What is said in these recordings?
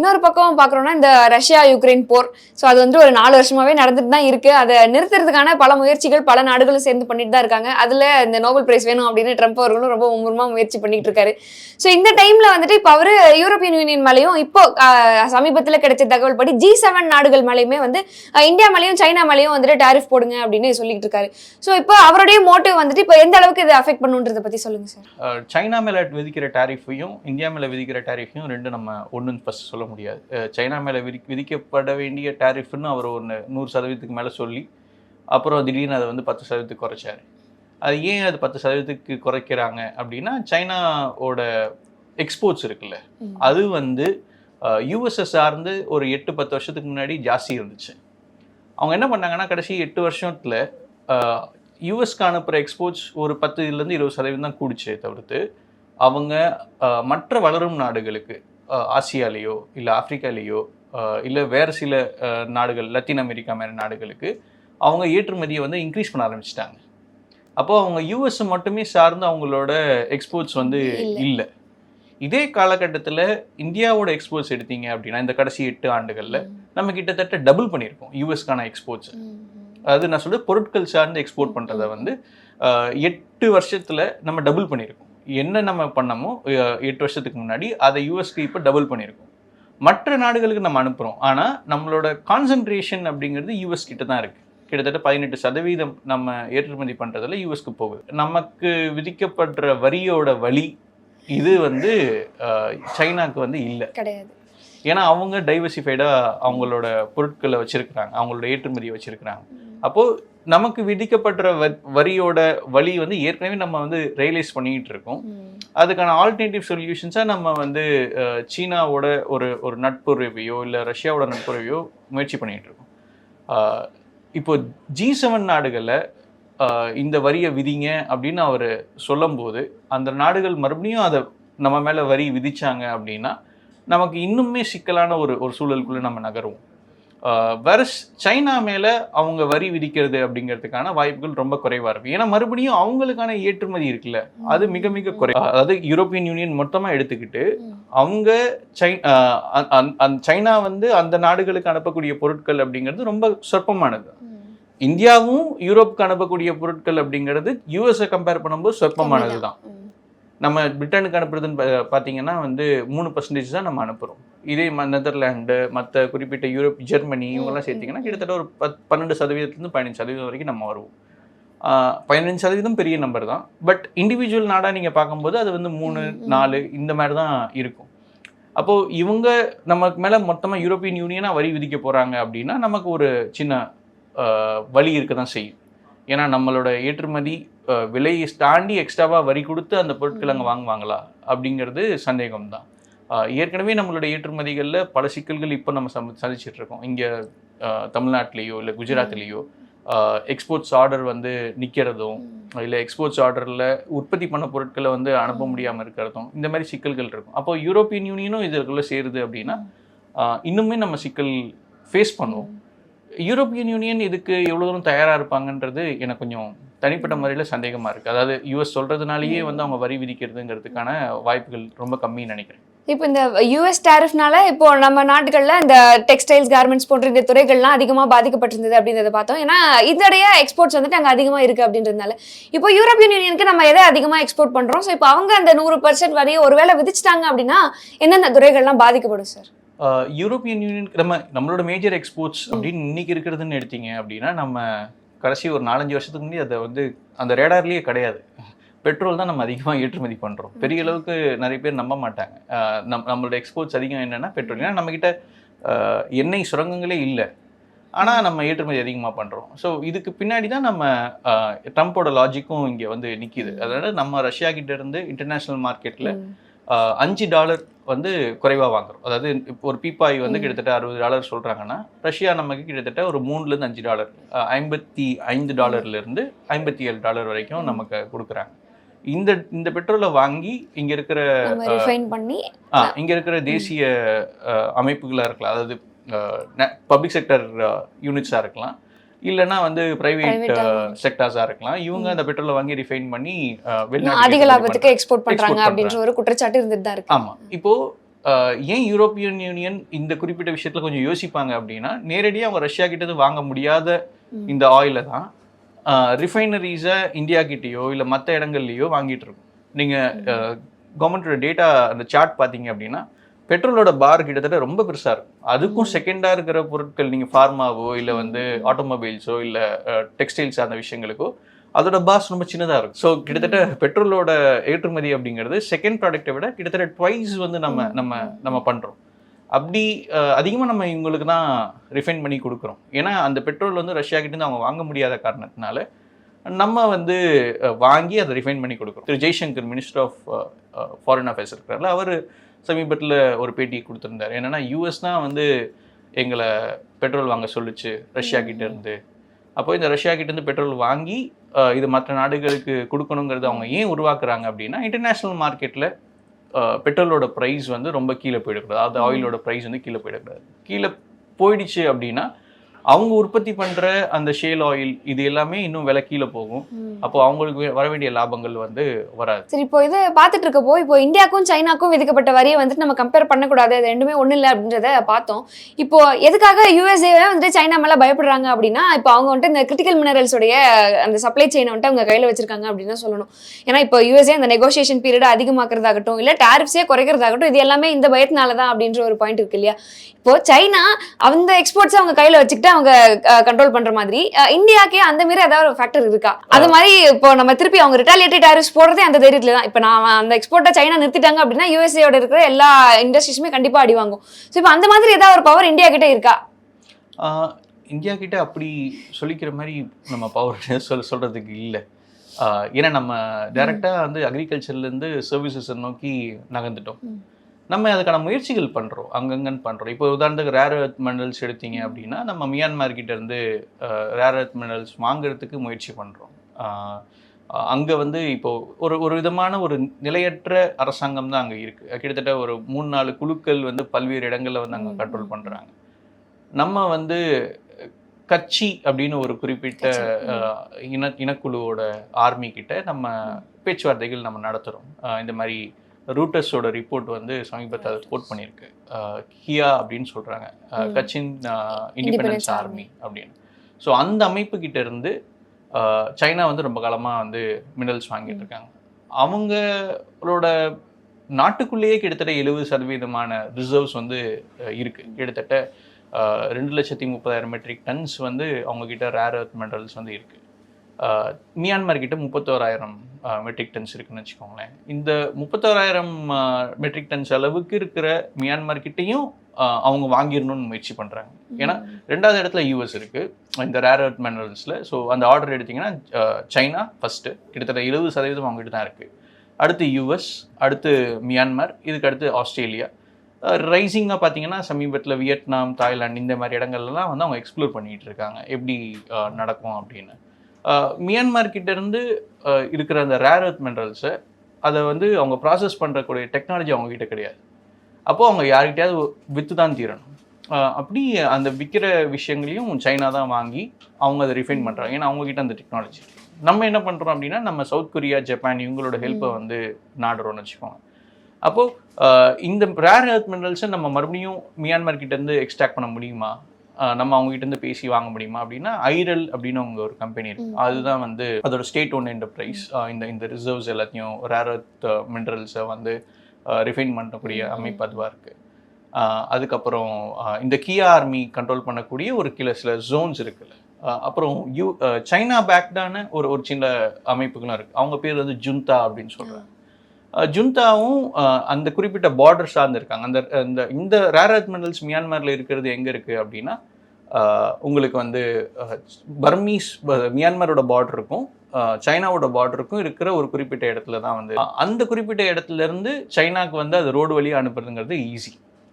இன்னொரு பக்கம் பார்க்குறோன்னா இந்த ரஷ்யா யுக்ரைன் போர். ஸோ அது வந்து ஒரு நாலு வருஷமாவே நடந்துட்டு தான் இருக்கு. அதை நிறுத்துறதுக்கான பல முயற்சிகள் பல நாடுகளும் சேர்ந்து பண்ணிட்டு தான் இருக்காங்க. அதுல இந்த நோபல் பிரைஸ் வேணும் அப்படின்னு ட்ரம்ப் அவர்களும் ரொம்ப மும்முரமாக முயற்சி பண்ணிட்டு இருக்காரு. ஸோ இந்த டைம்ல வந்துட்டு இப்போ அவரு யூரோப்பியன் யூனியன் மேலேயும் இப்போ சமீபத்தில் கிடைச்ச தகவல் படி ஜி செவன் நாடுகள் மேலேயுமே வந்து இந்தியா மேலேயும் சைனா மேலேயும் வந்துட்டு டாரிஃப் போடுங்க அப்படின்னு சொல்லிட்டு இருக்காரு. ஸோ இப்போ அவருடைய மோட்டிவ் வந்துட்டு இப்போ எந்த அளவுக்கு இது அஃபெக்ட் பண்ணுன்றதை பத்தி சொல்லுங்க சார் சைனா மேலே விதிக்கிற டேரிஃபையும் இந்தியா மேலே விதிக்கிற டேரிஃபையும் ரெண்டு நம்ம ஒன்றுன்னு ஃபஸ்ட் சொல்ல முடியாது. சைனா மேலே விதி விதிக்கப்பட வேண்டிய டாரிஃப்னு அவர் ஒன்று நூறு சதவீதத்துக்கு மேலே சொல்லி அப்புறம் திடீர்னு அதை வந்து பத்து சதவீதத்துக்கு குறைச்சாரு. அது ஏன் அது பத்து சதவீதத்துக்கு குறைக்கிறாங்க அப்படின்னா சைனாவோட எக்ஸ்போர்ட்ஸ் இருக்குல்ல. அது வந்து யூஎஸ்எ சார்ந்து ஒரு எட்டு பத்து வருஷத்துக்கு முன்னாடி ஜாஸ்தி இருந்துச்சு. அவங்க என்ன பண்ணாங்கன்னா கடைசி எட்டு வருஷத்துல யூஎஸ்க்கு அனுப்புகிற எக்ஸ்போர்ட்ஸ் ஒரு பத்துலேருந்து இருபது சதவீதம் தான் கூடிச்சே தவிர்த்து அவங்க மற்ற வளரும் நாடுகளுக்கு ஆசியாலேயோ இல்லை ஆப்பிரிக்காலேயோ இல்லை வேறு சில நாடுகள் லத்தீன் அமெரிக்கா மாதிரி நாடுகளுக்கு அவங்க ஏற்றுமதியை வந்து இன்க்ரீஸ் பண்ண ஆரம்பிச்சிட்டாங்க. அப்போ அவங்க யூஎஸ் மட்டுமே சார்ந்து அவங்களோட எக்ஸ்போர்ட்ஸ் வந்து இல்ல. இதே காலகட்டத்தில் இந்தியாவோட எக்ஸ்போர்ட்ஸ் எடுத்தீங்க அப்படின்னா இந்த கடைசி எட்டு ஆண்டுகளில் நம்ம கிட்டத்தட்ட டபுள் பண்ணியிருக்கோம் யூஎஸ்க்கான எக்ஸ்போர்ட்ஸ் அதாவது நான் சொல்றது பொருட்கள் சார்ந்து எக்ஸ்போர்ட் பண்ணுறத வந்து எட்டு வருஷத்தில் நம்ம டபுள் பண்ணியிருக்கோம். என்ன நம்ம பண்ணமோ எட்டு வருஷத்துக்கு முன்னாடி அதை யூஎஸ்க்கு இப்போ டபுள் பண்ணியிருக்கோம். மற்ற நாடுகளுக்கு நம்ம அனுப்புகிறோம் ஆனால் நம்மளோட கான்சன்ட்ரேஷன் அப்படிங்கிறது யூஎஸ் கிட்ட தான் இருக்குது கிட்டத்தட்ட பதினெட்டு சதவீதம் நம்ம ஏற்றுமதி பண்ணுறதுல யூஎஸ்க்கு போகுது. நமக்கு விதிக்கப்படுற வரியோட வழி இது வந்து சைனாக்கு வந்து இல்லை. கிடையாது. ஏன்னா அவங்க டைவர்சிஃபைடாக அவங்களோட பொருட்களை வச்சிருக்கிறாங்க. அவங்களோட ஏற்றுமதியை வச்சிருக்கிறாங்க. அப்போது நமக்கு விதிக்கப்படுற வ- வரியோட வழி வந்து ஏற்கனவே நம்ம வந்து ரியலைஸ் பண்ணிக்கிட்டு இருக்கோம். அதுக்கான ஆல்டர்னேட்டிவ் சொல்யூஷன்ஸாக நம்ம வந்து சீனாவோட ஒரு ஒரு நட்புறவையோ இல்லை ரஷ்யாவோட நட்புறவையோ முயற்சி பண்ணிகிட்டு இருக்கோம். இப்போ ஜி செவன் நாடுகளில் இந்த வரியை விதிங்க அப்படின்னு அவர் சொல்லும்போது அந்த நாடுகள் மறுபடியும் அதை நம்ம மேலே வரி விதிச்சாங்க அப்படின்னா நமக்கு இன்னுமே சிக்கலான ஒரு ஒரு சூழலுக்குள்ளே நம்ம நகருவோம். வேற சைனா மேலே அவங்க வரி விதிக்கிறது அப்படிங்கிறதுக்கான வாய்ப்புகள் ரொம்ப குறைவாக இருக்கும் ஏன்னா மறுபடியும் அவங்களுக்கான ஏற்றுமதி இருக்குல்ல அது மிக மிக குறை. அதாவது யூரோப்பியன் யூனியன் மொத்தமாக எடுத்துக்கிட்டு அவங்க சை சைனா வந்து அந்த நாடுகளுக்கு அனுப்பக்கூடிய பொருட்கள் அப்படிங்கிறது ரொம்ப சொற்பமானது. இந்தியாவும் யூரோப்புக்கு அனுப்பக்கூடிய பொருட்கள் அப்படிங்கிறது யூஎஸ்ஐ கம்பேர் பண்ணும்போது சொற்பமானது தான் நம்ம பிரிட்டனுக்கு அனுப்புறதுன்னு பார்த்தீங்கன்னா வந்து மூணு பர்சன்டேஜ் தான் நம்ம அனுப்புகிறோம் இதே ம நெதர்லாண்டு மற்ற குறிப்பிட்ட யூரோப் ஜெர்மனி இவங்கெல்லாம் சேர்த்திங்கன்னா கிட்டத்தட்ட ஒரு பத் பன்னெண்டு சதவீதத்துலேருந்து பதினஞ்சு சதவீதம் வரைக்கும் நம்ம வருவோம். பதினஞ்சு சதவீதம் பெரிய நம்பர் தான். பட் இண்டிவிஜுவல் நாடாக நீங்கள் பார்க்கும்போது அது வந்து மூணு. நாலு இந்த மாதிரி தான் இருக்கும். அப்போது இவங்க நமக்கு மேலே மொத்தமாக யூரோப்பியன் யூனியனாக வரி விதிக்க போகிறாங்க அப்படின்னா நமக்கு ஒரு சின்ன வழி இருக்க தான் செய்யும். ஏன்னா நம்மளோட ஏற்றுமதி விலையை தாண்டி எக்ஸ்ட்ராவாக வரி கொடுத்து அந்த பொருட்கள் அங்கே வாங்குவாங்களா அப்படிங்கிறது சந்தேகம் தான் ஏற்கனவே நம்மளோட ஏற்றுமதிகளில் பல சிக்கல்கள் இப்போ நம்ம சம சந்திச்சிட்டு இருக்கோம் இங்கே தமிழ்நாட்டிலேயோ இல்லை குஜராத்லேயோ எக்ஸ்போர்ட்ஸ் ஆர்டர் வந்து நிற்கிறதும் இல்லை எக்ஸ்போர்ட்ஸ் ஆர்டரில் உற்பத்தி பண்ண பொருட்களை வந்து அனுப்ப முடியாமல் இருக்கிறதும் இந்த மாதிரி சிக்கல்கள் இருக்கும். அப்போ யூரோப்பியன் யூனியனும் இதுக்குள்ளே சேருது அப்படின்னா இன்னுமே நம்ம சிக்கல் ஃபேஸ் பண்ணுவோம். யூரோப்பியன் யூனியன் இதுக்கு எவ்வளோ தூரம் தயாராக இருப்பாங்கன்றது எனக்கு கொஞ்சம் தனிப்பட்ட முறையில் சந்தேகமாக இருக்குது அதாவது யூஎஸ் சொல்கிறதுனாலேயே வந்து அவங்க வரி விதிக்கிறதுங்கிறதுக்கான வாய்ப்புகள் ரொம்ப கம்மின்னு நினைக்கிறேன். இப்போ இந்த யூஎஸ் டேரிஃப்னால இப்போ நம்ம நாடுகளில் இந்த டெக்ஸ்டைல்ஸ் கார்மெண்ட்ஸ் போன்ற இந்த துறைகள்லாம் அதிகமாக பாதிக்கப்பட்டிருந்தது அப்படின்றத பார்த்தோம். ஏன்னா இதோடைய எக்ஸ்போர்ட்ஸ் வந்துட்டு அங்கே அதிகமாக இருக்குது அப்படின்றதுனால. இப்போ யூரோப்பியன் யூனியனுக்கு நம்ம எதை அதிகமாக எக்ஸ்போர்ட் பண்ணுறோம் ஸோ இப்போ அவங்க அந்த நூறு பர்சன்ட் வரையும் ஒருவேளை விதிச்சிட்டாங்க அப்படின்னா எந்தெந்த துறைகள்லாம் பாதிக்கப்படும் சார் யூரோப்பியன் யூனியன் நம்ம நம்மளோட மேஜர் எக்ஸ்போர்ட்ஸ் அப்படின்னு இன்னைக்கு இருக்கிறதுன்னு எடுத்தீங்க அப்படின்னா நம்ம கடைசி ஒரு நாலஞ்சு வருஷத்துக்கு முன்னாடி அதை வந்து அந்த ரேடார்லேயே கிடையாது. பெட்ரோல் தான் நம்ம அதிகமாக ஏற்றுமதி பண்ணுறோம் பெரிய அளவுக்கு நிறைய பேர் நம்ப மாட்டாங்க. நம் நம்மளோட எக்ஸ்போர்ட்ஸ் அதிகம் என்னென்னா பெட்ரோல் ஏன்னா நம்மக்கிட்ட எண்ணெய் சுரங்கங்களே இல்லை. ஆனால் நம்ம ஏற்றுமதி அதிகமாக பண்ணுறோம் ஸோ இதுக்கு பின்னாடி தான் நம்ம ட்ரம்ப்போட லாஜிக்கும் இங்கே வந்து நிற்கிது அதாவது நம்ம ரஷ்யா கிட்ட இருந்து இன்டர்நேஷ்னல் மார்க்கெட்டில் அஞ்சு டாலர் வந்து குறைவாக வாங்குறோம். அதாவது இப்போ ஒரு பீப்பாய் வந்து. கிட்டத்தட்ட அறுபது டாலர் சொல்கிறாங்கன்னா ரஷ்யா நமக்கு கிட்டத்தட்ட ஒரு மூணுலேருந்து அஞ்சு டாலர் ஐம்பத்தி ஐந்து டாலர்லேருந்து ஐம்பத்தி ஏழு டாலர் வரைக்கும். நமக்கு கொடுக்குறாங்க. இந்த இந்த பெட்ரோலை வாங்கி இங்கே இருக்கிற பண்ணி இங்கே இருக்கிற தேசிய அமைப்புகளா இருக்கலாம். அதாவது பப்ளிக் செக்டர் யூனிட்ஸாக இருக்கலாம். இல்லைன்னா வந்து பிரைவேட். செக்டார்ஸாக இருக்கலாம். இவங்க அந்த பெட்ரோலை வாங்கி ரிஃபைன் பண்ணி வெளிநாட்டுக்கு அதிக லாபத்துக்கு எக்ஸ்போர்ட் பண்றாங்க Export அப்படின்ற ஒரு குற்றச்சாட்டு இருந்துட்டு தான் இருக்கு. ஆமா. இப்போ ஆஹ் ஏன் யூரோப்பியன் யூனியன் இந்த குறிப்பிட்ட விஷயத்துல கொஞ்சம் யோசிப்பாங்க அப்படின்னா நேரடியாக அவங்க ரஷ்யா கிட்ட இருந்து வாங்க முடியாத. இந்த ஆயிலை தான் ரிஃபைனரிஸை இந்தியா கிட்டேயோ இல்லை மற்ற இடங்கள்லையோ வாங்கிட்டு இருக்கும். நீங்கள் கவர்மெண்டோட டேட்டா அந்த சார்ட் பார்த்தீங்க அப்படின்னா பெட்ரோலோட பார் கிட்டத்தட்ட ரொம்ப பெருசாக இருக்கும். அதுக்கும் செகண்டாக இருக்கிற பொருட்கள் நீங்கள் ஃபார்மாவோ இல்லை வந்து ஆட்டோமொபைல்ஸோ இல்லை டெக்ஸ்டைல்ஸ் அந்த விஷயங்களுக்கோ அதோட பாஸ் ரொம்ப சின்னதாக இருக்கும். ஸோ கிட்டத்தட்ட பெட்ரோலோட ஏற்றுமதி அப்படிங்கிறது செகண்ட் ப்ராடக்ட்டை விட கிட்டத்தட்ட ட்வைஸ் வந்து நம்ம நம்ம நம்ம பண்ணுறோம் அப்படி அதிகமாக நம்ம இவங்களுக்கு தான் ரிஃபைன் பண்ணி கொடுக்குறோம். ஏன்னா அந்த பெட்ரோல் வந்து ரஷ்யா கிட்ட இருந்து அவங்க வாங்க முடியாத காரணத்தினால நம்ம வந்து வாங்கி அதை ரிஃபைன் பண்ணி கொடுக்குறோம். திரு Jaishankar minister of foreign affairs இருக்கிறார்ல அவர் சமீபத்தில் ஒரு பேட்டி கொடுத்துருந்தார். என்னன்னா யூஎஸ் தான் வந்து எங்களை பெட்ரோல் வாங்க சொல்லுச்சு ரஷ்யா கிட்ட இருந்து அப்போ இந்த ரஷ்யா கிட்ட இருந்து பெட்ரோல் வாங்கி இது மற்ற நாடுகளுக்கு கொடுக்கணுங்கிறது அவங்க ஏன் உருவாக்குறாங்க அப்படின்னா இன்டர்நேஷ்னல் மார்க்கெட்டில் பெட்ரோலோட ப்ரைஸ் வந்து ரொம்ப கீழே போயிடக்கூடாது. அதாவது ஆயிலோட ப்ரைஸ் வந்து கீழே போயிடக்கூடாது. கீழே போயிடுச்சு அப்படின்னா அவங்க உற்பத்தி பண்ற அந்த ஷேல் ஆயில் இது எல்லாமே இன்னும் விலை கீழே போகும். அப்போ அவங்களுக்கு வர வேண்டிய லாபங்கள் வந்து வராது. சரி இப்போ இது பார்த்துட்டு இருக்கப்போ இப்போ இந்தியாவுக்கும் சைனாக்கும் விதிக்கப்பட்ட வரியை வந்துட்டு நம்ம கம்பேர் பண்ணக்கூடாது. அது ரெண்டுமே ஒன்றும் இல்லை அப்படின்றத பார்த்தோம். இப்போ எதுக்காக யூஎஸ்ஏ வந்துட்டு சைனா மேலே பயப்படுறாங்க அப்படின்னா இப்போ அவங்க வந்துட்டு இந்த கிரிட்டிக்கல் மினரல்ஸோடைய அந்த சப்ளை செயினை வந்துட்டு அவங்க கையில் வச்சிருக்காங்க அப்படின்னு சொல்லணும். ஏன்னா இப்போ யூஎஸ்ஏ அந்த நெகோசியேஷன் பீரியட் அதிகமாக்குறதாகட்டும் இல்லை டேரிஃப்ஸே குறைக்கிறதாகட்டும் இது எல்லாமே இந்த பயத்தினால தான் அப்படின்ற ஒரு பாயிண்ட் இருக்கு இல்லையா? இப்போ சைனா அந்த எக்ஸ்போர்ட்ஸ் அவங்க கையில் வச்சுக்கிட்டு அவங்க கண்ட்ரோல் பண்ற மாதிரி. இந்தியாக்கே அந்த மாதிரி ஏதாவது ஒரு ஃபேக்டர் இருக்கா? அது மாதிரி இப்போ நம்ம திருப்பி அவங்க ரிட்டாலியேட்டட் டேரிஃப்ஸ் போடுறதே அந்த தைரியத்துல தான். இப்போ நான் அந்த எக்ஸ்போர்ட்டை சைனா நிறுத்திட்டாங்க அப்படின்னா யூஎஸ்ஏயோட இருக்கிற எல்லா இண்டஸ்ட்ரீஸுமே கண்டிப்பா அடி வாங்கும். ஸோ இப்போ அந்த மாதிரி ஏதாவது ஒரு பவர் இந்தியா கிட்ட இருக்கா? இந்தியா கிட்ட அப்படி சொல்லிக்கிற மாதிரி நம்ம பவர் சொல் சொல்றதுக்கு இல்லை. ஏன்னா நம்ம டைரெக்டாக வந்து அக்ரிகல்ச்சர்லேருந்து சர்வீசஸை நோக்கி நகர்ந்துட்டோம். நம்ம அதுக்கான முயற்சிகள் பண்ணுறோம் அங்கங்கன்னு பண்ணுறோம் இப்போ உதாரணத்துக்கு ரேர் எர்த் மினரல்ஸ் எடுத்தீங்க அப்படின்னா நம்ம மியான்மார் கிட்ட இருந்து ரேர் எர்த் மினரல்ஸ் வாங்குறதுக்கு முயற்சி பண்ணுறோம் அங்கே வந்து இப்போ ஒரு ஒரு விதமான ஒரு நிலையற்ற அரசாங்கம் தான் அங்கே இருக்குது கிட்டத்தட்ட ஒரு மூணு நாலு குழுக்கள் வந்து பல்வேறு இடங்களில் வந்து அங்கே. கண்ட்ரோல் பண்ணுறாங்க நம்ம வந்து கட்சி அப்படின்னு ஒரு குறிப்பிட்ட இன இனக்குழுவோட ஆர்மி கிட்ட நம்ம பேச்சுவார்த்தைகள் நம்ம நடத்துகிறோம் இந்த மாதிரி ரூட்டர்ஸோட ரிப்போர்ட் வந்து சமீபத்தில் அதை கோட் பண்ணியிருக்கு. அஹ், கியா அப்படின்னு சொல்கிறாங்க Independence இண்டிபெண்டன்ஸ். ஆர்மி அப்படின்னு. ஸோ அந்த அமைப்பு கிட்ட இருந்து சைனா வந்து ரொம்ப காலமாக வந்து மினரல்ஸ் வாங்கிட்டு இருக்காங்க. அவங்களோட நாட்டுக்குள்ளேயே கிட்டத்தட்ட எழுபது சதவீதமான ரிசர்வ்ஸ் வந்து இருக்கு. கிட்டத்தட்ட ரெண்டு லட்சத்தி முப்பதாயிரம் மெட்ரிக் டன்ஸ் வந்து அவங்க கிட்ட ரேர் எர்த் மினரல்ஸ் வந்து இருக்கு. அஹ், மியான்மர் கிட்ட முப்பத்தோராயிரம் மெட்ரிக் டன்ஸ் இருக்குன்னு வச்சுக்கோங்களேன். இந்த முப்பத்தோராயிரம் மெட்ரிக் டன்ஸ் அளவுக்கு இருக்கிற மியான்மர் கிட்டேயும் அவங்க வாங்கிடணும்னு முயற்சி பண்ணுறாங்க ஏன்னா ரெண்டாவது இடத்துல யூஎஸ் இருக்குது இந்த ரேர் அர்த் மினரல்ஸில் ஸோ அந்த ஆர்டர் எடுத்திங்கன்னா சைனா ஃபஸ்ட்டு கிட்டத்தட்ட எழுபது சதவீதம் அவங்ககிட்ட தான் இருக்குது அடுத்து யூஎஸ் அடுத்து மியான்மர் இதுக்கு அடுத்து ஆஸ்திரேலியா. ரைசிங்காக பார்த்தீங்கன்னா சமீபத்தில் வியட்நாம் தாய்லாந்து இந்த மாதிரி இடங்கள்லாம் வந்து அவங்க எக்ஸ்ப்ளோர் பண்ணிகிட்டு இருக்காங்க. எப்படி நடக்கும் அப்படின்னு. மியான்மர் இருந்து இருக்கிற அந்த ரேர் எர்த் மினரல்ஸை அதை வந்து அவங்க ப்ராசஸ் பண்ணுறக்கூடிய டெக்னாலஜி அவங்க கிட்ட கிடையாது. அப்போது அவங்க யார்கிட்டயாவது விற்று தான் தீரணும் அப்படி அந்த விற்கிற விஷயங்களையும் சைனா தான் வாங்கி அவங்க அதை ரிஃபைன் பண்ணுறாங்க ஏன்னா அவங்க கிட்ட அந்த டெக்னாலஜி நம்ம என்ன பண்ணுறோம் அப்படின்னா நம்ம சவுத் கொரியா ஜப்பான் இவங்களோட ஹெல்ப்பை வந்து நாடுறோம்னு வச்சுக்கோங்க. அப்போது இந்த ரேர் எர்த் மினரல்ஸை நம்ம மறுபடியும் மியான்மர் கிட்ட இருந்து எக்ஸ்ட்ராக்ட் பண்ண முடியுமா? நம்ம அவங்க கிட்ட இருந்து பேசி வாங்க முடியுமா அப்படின்னா ஐரல் அப்படின்னு அவங்க ஒரு கம்பெனி இருக்கு. அதுதான் வந்து அதோட ஸ்டேட் ஓன் என்டர்பிரைஸ் இந்த இந்த ரிசர்வ்ஸ் எல்லாத்தையும் ரேர் எர்த் மினரல்ஸை வந்து ரிஃபைன் பண்ணக்கூடிய. அமைப்பு அதுவாக இருக்கு. அதுக்கப்புறம் இந்த கியா ஆர்மி கண்ட்ரோல் பண்ணக்கூடிய ஒரு கில சில ஜோன்ஸ் இருக்குல்ல அப்புறம் யூ சைனா பேக்டான ஒரு ஒரு சின்ன அமைப்புகளும் இருக்கு. அவங்க பேர் வந்து ஜுந்தா அப்படின்னு சொல்றாங்க. அஹ் ஜுந்தாவும் அந்த குறிப்பிட்ட பார்டர் சார்ந்து இருக்காங்க. அந்த இந்த ரேர் எர்த் மினரல்ஸ் மியான்மரில் இருக்கிறது எங்கே இருக்குது அப்படின்னா உங்களுக்கு வந்து பர்மீஸ் மியான்மரோட பார்டருக்கும் சைனாவோட பார்டருக்கும் இருக்கிற ஒரு குறிப்பிட்ட இடத்துல தான் வந்து அந்த குறிப்பிட்ட இடத்துல இருந்து சைனாக்கு வந்து அது ரோடு வழியாக அனுப்புறதுங்கிறது ஈஸி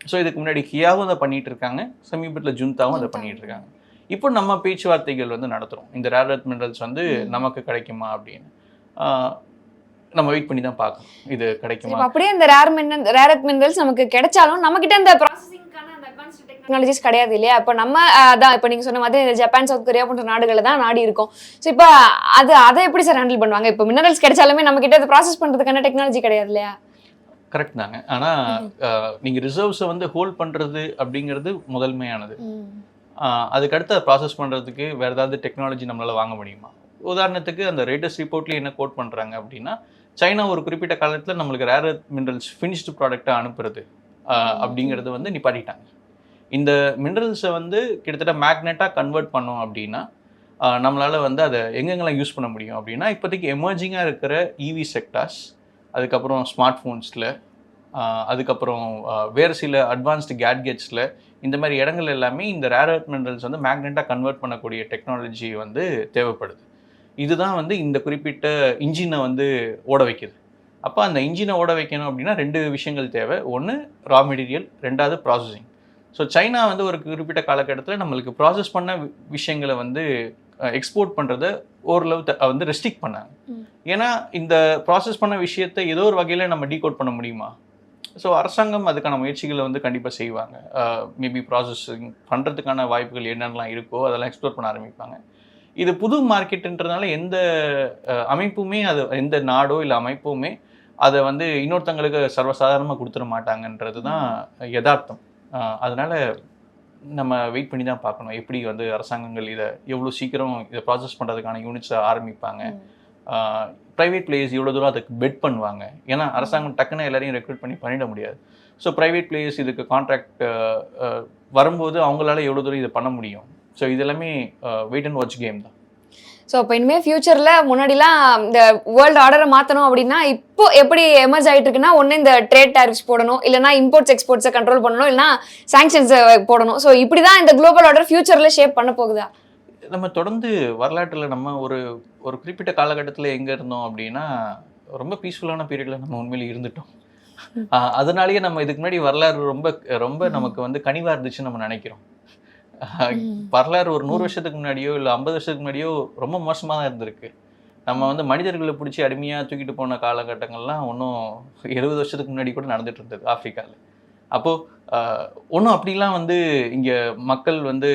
ஸோ இதுக்கு முன்னாடி கியாவும் அதை பண்ணிட்டு இருக்காங்க. சமீபத்தில் ஜுந்தாவும் அதை. பண்ணிட்டு இருக்காங்க. இப்போ நம்ம பேச்சுவார்த்தைகள் வந்து நடத்துகிறோம் இந்த ரேர் எர்த் மினரல்ஸ் வந்து. நமக்கு கிடைக்குமா அப்படின்னு. நம்ம வெயிட் பண்ணி தான் பார்க்கணும். இது கிடைக்குமா? அப்படியே இந்த rare mineral rare earth minerals நமக்கு கிடைச்சாலும் நம்ம கிட்ட இந்த அட்வான்ஸ்ட் டெக்னாலஜிஸ் கிடையாது இல்லையா? இப்போ நம்ம அதான் இப்போ நீங்க சொன்ன மாதிரி ஜப்பான் சவுத் கொரியா போன்ற நாடுகளை தான் நாடி இருக்கோம். ஸோ இப்போ அது அதை எப்படி சார் ஹேண்டில் பண்ணுவாங்க? இப்போ மினரல்ஸ் கிடைச்சாலுமே நம்ம கிட்ட அதை ப்ராசஸ் பண்றதுக்கான டெக்னாலஜி கிடையாது இல்லையா? கரெக்ட் தாங்க. ஆனால் நீங்கள் ரிசர்வ்ஸை வந்து ஹோல்ட் பண்ணுறது அப்படிங்கிறது முதன்மையானது. ஆஹ் அதுக்கடுத்து அதை ப்ராசஸ் பண்ணுறதுக்கு வேறு ஏதாவது டெக்னாலஜி நம்மளால் வாங்க முடியுமா? உதாரணத்துக்கு அந்த ரேட்டஸ்ட் ரிப்போர்ட்லேயே என்ன கோட் பண்ணுறாங்க அப்படின்னா சைனா ஒரு குறிப்பிட்ட காலத்தில் நம்மளுக்கு ரேர் மினரல்ஸ் ஃபினிஷ்டு ப்ராடக்ட்டை அனுப்புறது அப்படிங்கிறது வந்து நிப்பாட்டிட்டாங்க. இந்த மினரல்ஸை வந்து கிட்டத்தட்ட மேக்னெட்டாக கன்வெர்ட் பண்ணோம் அப்படின்னா நம்மளால் வந்து அதை எங்கெங்கெல்லாம் யூஸ் பண்ண முடியும் அப்படின்னா இப்போதைக்கு எமர்ஜிங்காக இருக்கிற இவி செக்டார்ஸ் அதுக்கப்புறம் ஸ்மார்ட் ஃபோன்ஸில் அதுக்கப்புறம் வேறு சில அட்வான்ஸ்டு கேட்கெட்ஸில் இந்த மாதிரி இடங்கள் எல்லாமே இந்த ரேர் அர்த் மினரல்ஸ் வந்து மேக்னெட்டாக கன்வெர்ட் பண்ணக்கூடிய டெக்னாலஜி வந்து தேவைப்படுது. இதுதான் வந்து இந்த குறிப்பிட்ட இன்ஜினை வந்து ஓட வைக்குது. அப்போ அந்த இன்ஜினை ஓட வைக்கணும் அப்படின்னா ரெண்டு விஷயங்கள் தேவை. ஒன்று ரா மெட்டீரியல் ரெண்டாவது ப்ராசஸிங் ஸோ சைனா வந்து ஒரு குறிப்பிட்ட காலகட்டத்தில் நம்மளுக்கு ப்ராசஸ் பண்ண விஷயங்களை வந்து எக்ஸ்போர்ட் பண்ணுறத ஓரளவு வந்து ரெஸ்ட்ரிக்ட் பண்ணாங்க. ஏன்னா இந்த ப்ராசஸ் பண்ண விஷயத்தை ஏதோ ஒரு வகையில் நம்ம டீகோட் பண்ண முடியுமா? ஸோ அரசாங்கம் அதுக்கான முயற்சிகளை வந்து கண்டிப்பாக செய்வாங்க. மேபி ப்ராசஸிங் பண்ணுறதுக்கான வாய்ப்புகள் என்னென்னலாம் இருக்கோ அதெல்லாம் எக்ஸ்ப்ளோர் பண்ண ஆரம்பிப்பாங்க. இது புது மார்க்கெட்டுன்றதுனால எந்த அமைப்புமே அது எந்த நாடோ இல்லை அமைப்புமே அதை வந்து இன்னொருத்தங்களுக்கு சர்வசாதாரணமாக கொடுத்துட மாட்டாங்கன்றது தான் யதார்த்தம். அதனால நம்ம வெயிட் பண்ணி தான் பார்க்கணும். எப்படி வந்து அரசாங்கங்கள் இதை எவ்வளோ சீக்கிரம் இதை ப்ராசஸ் பண்ணுறதுக்கான யூனிட்ஸை ஆரம்பிப்பாங்க. ப்ரைவேட் பிளேயர்ஸ் இவ்வளோ தூரம் அதுக்கு பெட் பண்ணுவாங்க. ஏன்னா அரசாங்கம் டக்குன்னு எல்லாரையும் ரெக்ரூட் பண்ணி பண்ணிட முடியாது. ஸோ ப்ரைவேட் பிளேயர்ஸ் இதுக்கு கான்ட்ராக்ட் வரும்போது அவங்களால எவ்வளோ தூரம் இதை பண்ண முடியும். ஸோ இது எல்லாமே வெயிட் அண்ட் வாட்ச் கேம் தான். ஸோ இப்போ இனிமேல் ஃபியூச்சரில் முன்னாடிலாம் இந்த வேர்ல்டு ஆர்டரை மாற்றணும் அப்படின்னா இப்போ எப்படி எமர்ஜ் ஆகிட்டு இருக்குன்னா ஒன்று இந்த ட்ரேட் டேரிஃப்ஸ் போடணும் இல்லைனா இம்போர்ட்ஸ் எக்ஸ்போர்ட்ஸை கண்ட்ரோல் பண்ணணும் இல்லைனா சாங்ஷன்ஸை போடணும். ஸோ இப்படி தான் இந்த குளோபல் ஆர்டர் ஃபியூச்சரில் ஷேப் பண்ண போகுதா? நம்ம தொடர்ந்து வரலாற்றில் நம்ம ஒரு ஒரு குறிப்பிட்ட காலகட்டத்தில் எங்கே இருந்தோம் அப்படின்னா ரொம்ப பீஸ்ஃபுல்லான பீரியடில் நம்ம உண்மையில இருந்துட்டோம். அதனாலேயே நம்ம இதுக்கு முன்னாடி வரலாறு ரொம்ப ரொம்ப நமக்கு வந்து கனிவாக இருந்துச்சுன்னு நம்ம நினைக்கிறோம். வரலாறு ஒரு நூறு வருஷத்துக்கு முன்னாடியோ இல்லை ஐம்பது வருஷத்துக்கு முன்னாடியோ ரொம்ப மோசமாக தான் இருந்திருக்கு. நம்ம வந்து மனிதர்களை பிடிச்சி அடிமையாக தூக்கிட்டு போன காலகட்டங்கள்லாம் ஒன்றும் எழுபது வருஷத்துக்கு முன்னாடி கூட நடந்துட்டு இருந்தது ஆப்பிரிக்காவில் அப்போது ஒன்றும் அப்படிலாம் வந்து இங்கே மக்கள் வந்து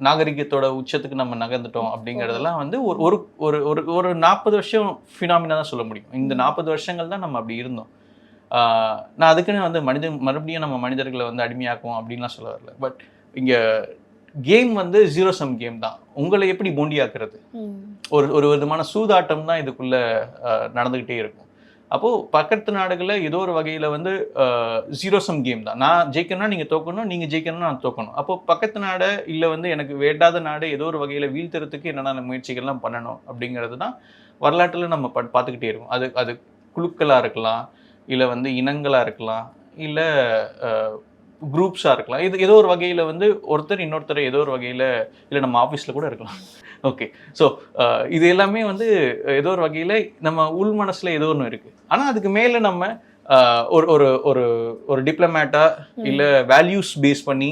நாகரிகத்தோட உச்சத்துக்கு நம்ம நகர்ந்துட்டோம் அப்படிங்கிறதெல்லாம் வந்து ஒரு ஒரு ஒரு ஒரு ஒரு நாற்பது வருஷம் ஃபினாமினா தான் சொல்ல முடியும். இந்த நாற்பது வருஷங்கள் தான் நம்ம அப்படி இருந்தோம். நான் அதுக்குன்னு வந்து மனித மறுபடியும் நம்ம மனிதர்களை வந்து அடிமையாக்குவோம் அப்படின்லாம் சொல்ல வரல. பட் இங்கே கேம் வந்து ஜீரோ சம் கேம் தான். உங்களை எப்படி போண்டியாக்குறது? ஒரு ஒரு விதமான சூதாட்டம் தான் இதுக்குள்ள அஹ், நடந்துகிட்டே இருக்கும். அப்போ பக்கத்து நாடுகளில் ஏதோ ஒரு வகையில வந்து ஜீரோ சம் கேம் தான். நான் ஜெயிக்கணும்னா நீங்க தோக்கணும் நீங்க ஜெயிக்கணும்னா நான் தோக்கணும். அப்போ பக்கத்து நாடு இல்லை வந்து எனக்கு வேண்டாத நாடு ஏதோ ஒரு வகையில வீழ்த்துறதுக்கு என்னென்ன முயற்சிகள்லாம் பண்ணணும் அப்படிங்கிறது தான் வரலாற்றில் நம்ம பார்த்துக்கிட்டே இருக்கோம். அது அது குழுக்களா இருக்கலாம் இல்லை வந்து இனங்களா இருக்கலாம் இல்லை குரூப்ஸாக இருக்கலாம். இது ஏதோ ஒரு வகையில் வந்து ஒருத்தர் இன்னொருத்தர் ஏதோ ஒரு வகையில் இல்லை நம்ம ஆஃபீஸில் கூட இருக்கலாம். ஓகே ஸோ இது எல்லாமே வந்து ஏதோ ஒரு வகையில் நம்ம உள் மனசில் ஏதோ ஒன்று இருக்குது ஆனால் அதுக்கு மேலே நம்ம ஒரு ஒரு ஒரு ஒரு டிப்ளமேட்டாக இல்லை வேல்யூஸ் பேஸ் பண்ணி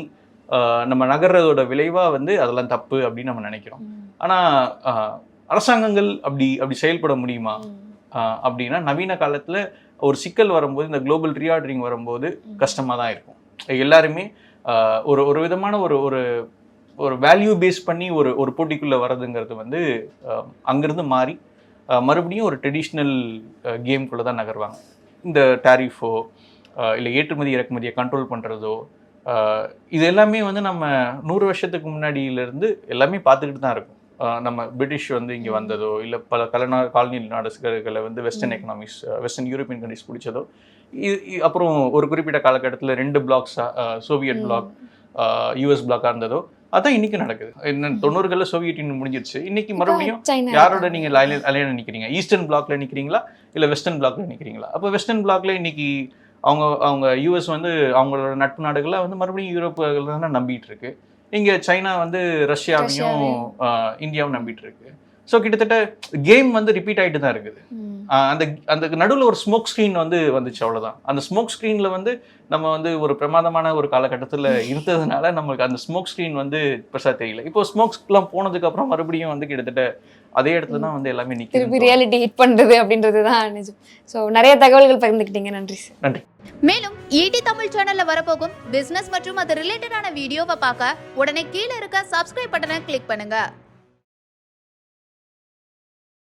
நம்ம நகர்றதோட விளைவாக வந்து அதெல்லாம் தப்பு அப்படின்னு நம்ம நினைக்கிறோம். ஆனால் அரசாங்கங்கள் அப்படி அப்படி செயல்பட முடியுமா? அப்படின்னா நவீன காலத்தில் ஒரு சிக்கல் வரும்போது இந்த குளோபல் ரீஆர்டரிங் வரும்போது கஷ்டமாக தான் இருக்கும். எல்லாருமே ஒரு ஒரு விதமான ஒரு ஒரு ஒரு வேல்யூ பேஸ் பண்ணி ஒரு ஒரு போட்டிக்குள்ளே வர்றதுங்கிறது வந்து அங்கிருந்து மாறி மறுபடியும் ஒரு ட்ரெடிஷ்னல் கேம்குள்ளே தான் நகர்வாங்க. இந்த டாரிஃபோ இல்லை ஏற்றுமதி இறக்குமதியை கண்ட்ரோல் பண்ணுறதோ இது எல்லாமே வந்து நம்ம நூறு வருஷத்துக்கு முன்னாடியிலேருந்து எல்லாமே பார்த்துக்கிட்டு தான் இருக்கும். நம்ம பிரிட்டிஷ் வந்து இங்கே வந்ததோ இல்லை பல கலநா காலனி நாடுகளை வந்து western economics western European countries பிடிச்சதோ இது இ- அப்புறம் ஒரு குறிப்பிட்ட காலகட்டத்தில் ரெண்டு பிளாக்ஸ் சோவியட் பிளாக் யூஎஸ் பிளாக்காக இருந்ததோ அதான் இன்னைக்கு நடக்குது. என்ன தொண்ணூறுகளில் சோவியட் யூனியன் முடிஞ்சிருச்சு. இன்னைக்கு மறுபடியும் யாரோட நீங்க அலையன் நிக்கிறீங்க? ஈஸ்டர்ன் பிளாக்ல நிக்கிறீங்களா? இல்ல வெஸ்டர்ன் பிளாக்ல நிக்கிறீங்களா? அப்போ வெஸ்டர்ன் பிளாக்ல இன்னைக்கு அவங்க அவங்க யூஎஸ் வந்து அவங்களோட நட்பு நாடுகளை வந்து மறுபடியும் யூரோப்புகள் தானே நம்பிட்டு இருக்கு. இங்க சைனா வந்து ரஷ்யாவையும் இந்தியாவும் நம்பிட்டு இருக்கு. ஸோ கிட்டத்தட்ட கேம் வந்து ரிப்பீட் ஆயிட்டு தான் இருக்குது. ஆஹ் அந்த அந்த நடுவில் ஒரு ஸ்மோக் ஸ்க்ரீன் வந்து வந்துச்சு அவ்வளவுதான். அந்த ஸ்மோக் ஸ்க்ரீனில் வந்து நம்ம வந்து ஒரு பிரமாதமான ஒரு காலகட்டத்தில் இருந்ததுனால நம்மளுக்கு அந்த ஸ்மோக் ஸ்க்ரீன் வந்து பெருசாக தெரியல. இப்போ ஸ்மோக்ஸ்லாம் போனதுக்கு அப்புறம் மறுபடியும் வந்து கிட்டத்தட்ட அதே இடத்துல தான் வந்து எல்லாமே திருப்பி நிற்கிது ரியாலிட்டி ஹிட் பண்றது அப்படின்றது தான் நிஜம். ஸோ நிறைய தகவல்கள் பகிர்ந்துக்கிட்டீங்க நன்றி சார் நன்றி. மேலும் ஈடி தமிழ் சேனல்ல வரப்போகும் பிசினஸ் மற்றும் அது ரிலேட்டடான வீடியோவை பார்க்க உடனே கீழே இருக்க சப்ஸ்கிரைப் பட்டனை கிளிக் பண்ணுங்க.